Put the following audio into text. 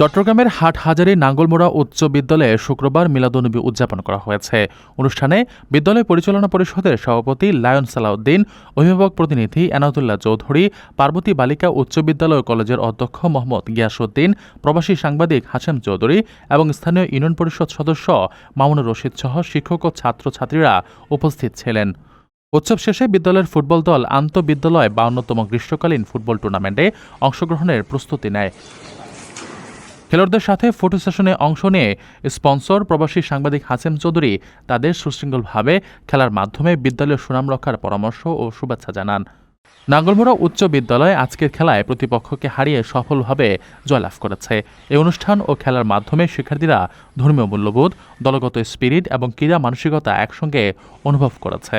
চট্টগ্রামের হাটহাজারী নাঙ্গলমোড়া উচ্চ বিদ্যালয়ে শুক্রবার মিলাদুনবী উদযাপন করা হয়েছে। অনুষ্ঠানে বিদ্যালয় পরিচালনা পরিষদের সভাপতি লায়ন সালাউদ্দিন, অভিভাবক প্রতিনিধি এনায়তুল্লাহ চৌধুরী, পার্বতী বালিকা উচ্চ বিদ্যালয় কলেজের অধ্যক্ষ মোহাম্মদ গিয়াসুদ্দিন প্রবাসী সাংবাদিক হাশেম চৌধুরী এবং স্থানীয় ইউনিয়ন পরিষদ সদস্য মামুনুর রশিদ সহ শিক্ষক ও ছাত্রছাত্রীরা উপস্থিত ছিলেন। উৎসব শেষে বিদ্যালয়ের ফুটবল দল আন্তঃবিদ্যালয় বাউন্নতম গ্রীষ্মকালীন ফুটবল টুর্নামেন্টে অংশগ্রহণের প্রস্তুতি নেয়। খেলোয়াড়দের সাথে ফটো সেশনে অংশ নিয়ে স্পন্সর প্রবাসী সাংবাদিক হাসেম চৌধুরী তাদের সুশৃঙ্খলভাবে খেলার মাধ্যমে বিদ্যালয়ের সুনাম রক্ষার পরামর্শ ও শুভেচ্ছা জানান। নাঙ্গলমোড়া উচ্চ বিদ্যালয় আজকের খেলায় প্রতিপক্ষকে হারিয়ে সফলভাবে জয়লাভ করেছে। এই অনুষ্ঠান ও খেলার মাধ্যমে শিক্ষার্থীরা ধর্মীয় মূল্যবোধ, দলগত স্পিরিট এবং ক্রীড়া মানসিকতা একসঙ্গে অনুভব করেছে।